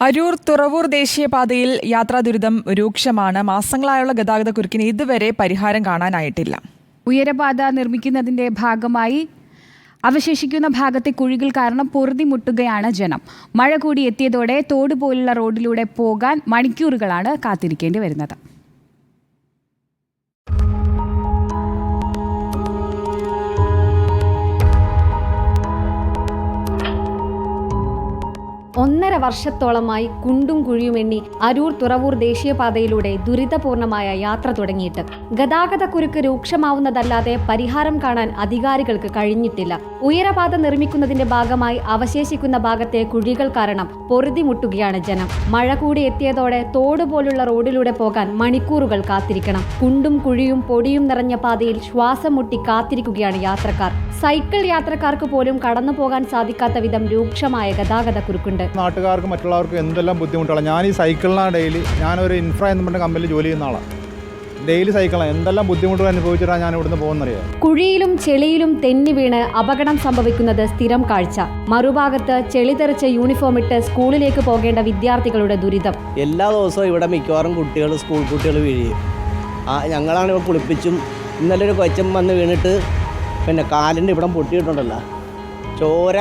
അരൂർ തുറവൂർ ദേശീയപാതയിൽ യാത്രാ ദുരിതം രൂക്ഷമാണ്. മാസങ്ങളായുള്ള ഗതാഗത കുരുക്കിന് ഇതുവരെ പരിഹാരം കാണാനായിട്ടില്ല. ഉയരപാത നിർമ്മിക്കുന്നതിന്റെ ഭാഗമായി അവശേഷിക്കുന്ന ഭാഗത്തെ കുഴികൾ കാരണം പൊറുതിമുട്ടുകയാണ് ജനം. മഴ കൂടി എത്തിയതോടെ തോട് പോലുള്ള റോഡിലൂടെ പോകാൻ മണിക്കൂറുകളാണ് കാത്തിരിക്കേണ്ടി വരുന്നത്. വർഷത്തോളമായി കുണ്ടും കുഴിയും എണ്ണി അരൂർ തുറവൂർ ദേശീയപാതയിലൂടെ ദുരിതപൂർണമായ യാത്ര തുടങ്ങിയിട്ട്. ഗതാഗത കുരുക്ക് രൂക്ഷമാവുന്നതല്ലാതെ പരിഹാരം കാണാൻ അധികാരികൾക്ക് കഴിഞ്ഞിട്ടില്ല. ഉയരപാത നിർമ്മിക്കുന്നതിന്റെ ഭാഗമായി അവശേഷിക്കുന്ന ഭാഗത്തെ കുഴികൾ കാരണം പൊറുതിമുട്ടുകയാണ് ജനം. മഴ കൂടി എത്തിയതോടെ തോട് പോലുള്ള റോഡിലൂടെ പോകാൻ മണിക്കൂറുകൾ കാത്തിരിക്കണം. കുണ്ടും കുഴിയും പൊടിയും നിറഞ്ഞ പാതയിൽ ശ്വാസം മുട്ടി കാത്തിരിക്കുകയാണ് യാത്രക്കാർ. സൈക്കിൾ യാത്രക്കാർക്ക് പോലും കടന്നു പോകാൻ സാധിക്കാത്ത വിധം രൂക്ഷമായ ഗതാഗത കുരുക്കുണ്ട്. നാട്ടുകാർക്കും മറ്റുള്ളവർക്കും എന്തെല്ലാം ബുദ്ധിമുട്ടുകളാണ് ഞാൻ ഈ സൈക്കിളിനാണ് ഡെയിലി ഞാനൊരു ഇൻഫ്ര എന്ന് പറഞ്ഞ കമ്പനിയിൽ ജോലി ചെയ്യുന്ന ആളാണ് ഡെയിലി സൈക്കിളാണ് എന്തെല്ലാം ബുദ്ധിമുട്ടുകൾ അനുഭവിച്ചിട്ടാണ് ഞാൻ ഇവിടുന്ന് പോകുന്നറിയാം? കുഴിയിലും ചെളിയിലും തെന്നി വീണ് അപകടം സംഭവിക്കുന്നത് സ്ഥിരം കാഴ്ച. മറുഭാഗത്ത് ചെളി തെറിച്ച യൂണിഫോം ഇട്ട് സ്കൂളിലേക്ക് പോകേണ്ട വിദ്യാർത്ഥികളുടെ ദുരിതം. എല്ലാ ദിവസവും ഇവിടെ മിക്കവാറും കുട്ടികൾ സ്കൂൾ കുട്ടികൾ വീഴുകയും. ആ ഞങ്ങളാണ് ഇവിടെ കുളിപ്പിച്ചും ഇന്നലെ ഒരു കൊച്ചൻ വന്ന് വീണിട്ട് പിന്നെ കാലിന്റെ ഇവിടം പൊട്ടിയിട്ടുണ്ടല്ലോ. ചോര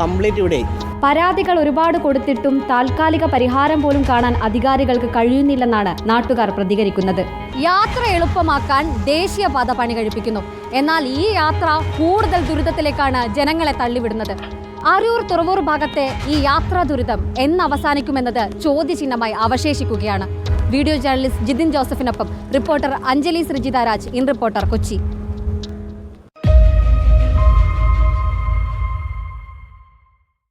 കംപ്ലീറ്റ് ഇവിടെ. പരാതികൾ ഒരുപാട് കൊടുത്തിട്ടും താൽക്കാലിക പരിഹാരം പോലും കാണാൻ അധികാരികൾക്ക് കഴിയുന്നില്ലെന്നാണ് നാട്ടുകാർ പ്രതികരിക്കുന്നത്. യാത്ര എളുപ്പമാക്കാൻ ദേശീയപാത പണി കഴിപ്പിക്കുന്നു. എന്നാൽ ഈ യാത്ര കൂടുതൽ ദുരിതത്തിലേക്കാണ് ജനങ്ങളെ തള്ളിവിടുന്നത്. അരൂർ തുറവൂർ ഭാഗത്തെ ഈ യാത്രാ ദുരിതം എന്ന് അവസാനിക്കുമെന്നത് ചോദ്യചിഹ്നമായി അവശേഷിക്കുകയാണ്. Video journalist Jithin ജോസഫിനൊപ്പം reporter Anjali Sreejitha Raj in reporter Kochi.